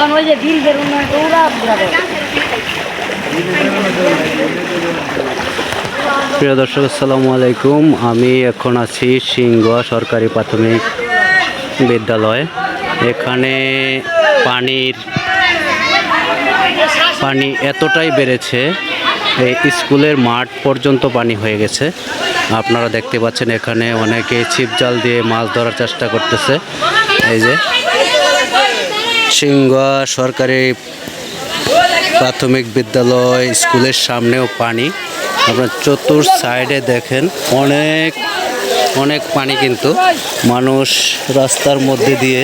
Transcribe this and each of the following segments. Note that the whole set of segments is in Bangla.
ওই যে প্রিয় দর্শক, আসসালামু আলাইকুম। আমি এখন আছি সিংহা সরকারি প্রাথমিক বিদ্যালয়। এখানে পানির পানি এতটাই বেড়েছে, এই স্কুলের মাঠ পর্যন্ত পানি হয়ে গেছে। আপনারা দেখতে পাচ্ছেন এখানে অনেকে ছিপ জাল দিয়ে মাছ ধরার চেষ্টা করতেছে। এই যে সিংহা সরকারি প্রাথমিক বিদ্যালয় স্কুলের সামনেও পানি। আপনার চতুর সাইডে দেখেন, অনেক অনেক পানি কিন্তু। মানুষ রাস্তার মধ্যে দিয়ে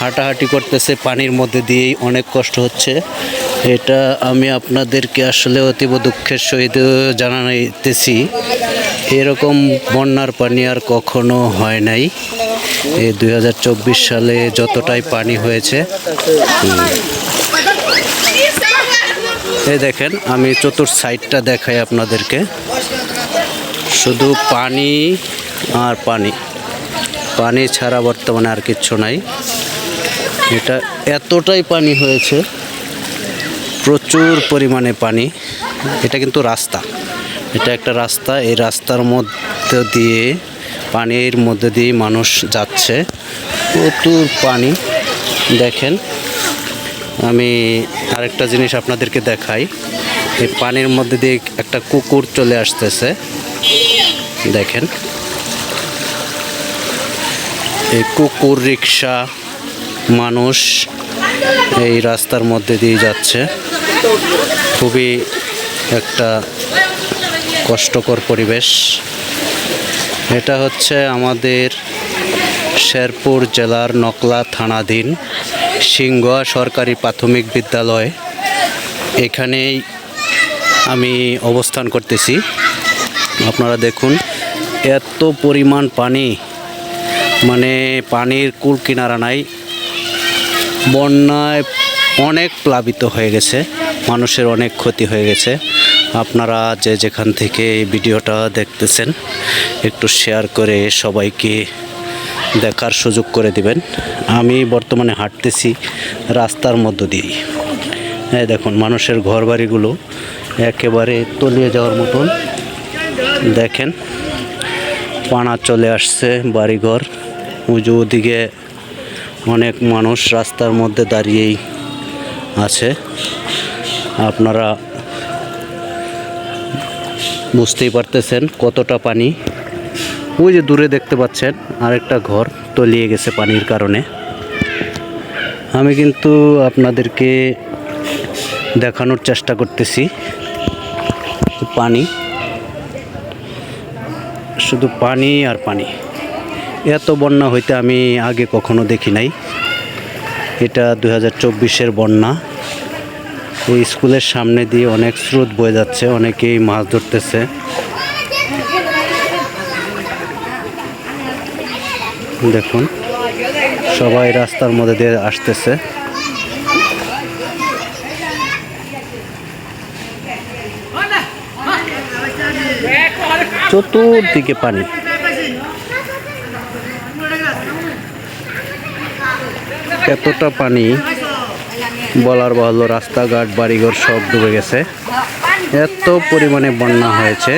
হাঁটাহাঁটি করতেছে, পানির মধ্যে দিয়েই অনেক কষ্ট হচ্ছে। এটা আমি আপনাদেরকে আসলে অতীব দুঃখের সহিত জানাইতেছি। এরকম বন্যার পানি আর কখনো হয় নাই। এই দুই হাজার চব্বিশ সালে যতটাই পানি হয়েছে এই দেখেন, আমি চতুর সাইডটা দেখাই আপনাদেরকে। শুধু পানি আর পানি। পানি ছাড়া বর্তমানে আর কিচ্ছু নাই। এটা এতটাই পানি হয়েছে, প্রচুর পরিমাণে পানি। এটা কিন্তু রাস্তা। এটা একটা রাস্তা। এই রাস্তার মধ্যে দিয়ে পানির মধ্যে দিয়ে মানুষ যাচ্ছে। প্রচুর পানি, দেখেন। আমি আরেকটা জিনিস আপনাদেরকে দেখাই। এই পানির মধ্যে দিয়ে একটা কুকুর চলে আসতেছে। দেখেন। এই কুকুর রিক্সা মানুষ এই রাস্তার মধ্যে দিয়ে যাচ্ছে। খুবই একটা কষ্টকর পরিবেশ। এটা হচ্ছে আমাদের শেরপুর জেলার নকলা থানাধীন সিংহা সরকারি প্রাথমিক বিদ্যালয়। এখানেই আমি অবস্থান করতেছি। আপনারা দেখুন, এত পরিমাণ পানি মানে পানির কুল কিনারা নাই। বন্যায় অনেক প্লাবিত হয়ে গেছে, মানুষের অনেক ক্ষতি হয়ে গেছে। আপনারা যে যেখান থেকে ভিডিওটা দেখতেছেন, একটু শেয়ার করে সবাইকে দেখার সুযোগ করে দিবেন। আমি বর্তমানে হাঁটতেছি রাস্তার মধ্য দিয়েই। হ্যাঁ দেখুন, মানুষের ঘর বাড়িগুলো একেবারে তলিয়ে যাওয়ার মতন। দেখেন, পানা চলে আসছে, বাড়িঘর। উঁচু দিকে অনেক মানুষ রাস্তার মধ্যে দাঁড়িয়েই আছে। আপনারা বুঝতেই পারতেছেন কতটা পানি। ওই যে দূরে দেখতে পাচ্ছেন, আরেকটা ঘর তলিয়ে গেছে পানির কারণে। আমি কিন্তু আপনাদেরকে দেখানোর চেষ্টা করতেছি পানি, শুধু পানি আর পানি। এত বন্যা হইতে আমি আগে কখনো দেখি নাই। এটা দু হাজার বন্যা। এই স্কুলের সামনে দিয়ে অনেক স্রোত বয়ে যাচ্ছে, অনেকেই মাছ ধরতেছে। দেখুন, সবাই রাস্তার মধ্যে দিয়ে আসতেছে। চতুর্দিকে পানি। এতটা পানি বলার বাহুল্য রাস্তাঘাট, বাড়িঘর সব ডুবে গেছে। এত পরিমাণে বন্যা হয়েছে।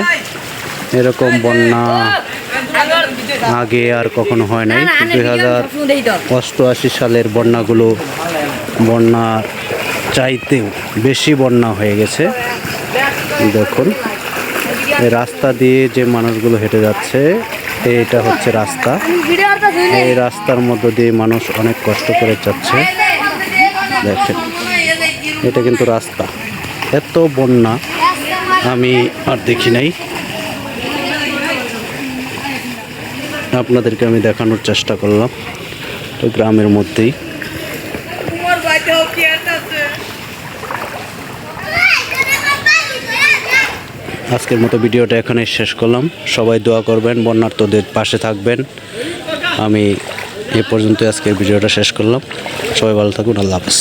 এরকম বন্যা আগে আর কখনো হয় নাই। দুই হাজার অষ্টআশি সালের বন্যাগুলো বন্যা চাইতেও বেশি বন্যা হয়ে গেছে। দেখুন রাস্তা দিয়ে যে মানুষগুলো হেঁটে যাচ্ছে এটা হচ্ছে রাস্তা। এই রাস্তার মধ্য দিয়ে মানুষ অনেক কষ্ট করে যাচ্ছে। দেখেন, এটা কিন্তু রাস্তা। এত বন্যা, আমি আর দেখি নাই। আপনাদেরকে আমি দেখানোর চেষ্টা করলাম, তো গ্রামের মধ্যেই। আজকের মতো ভিডিওটা এখানে শেষ করলাম। সবাই দোয়া করবেন বন্যার্থদের পাশে থাকবেন। আমি এ পর্যন্ত আজকের ভিডিওটা শেষ করলাম। সবাই ভালো থাকুন আল্লাহ হাফেজ।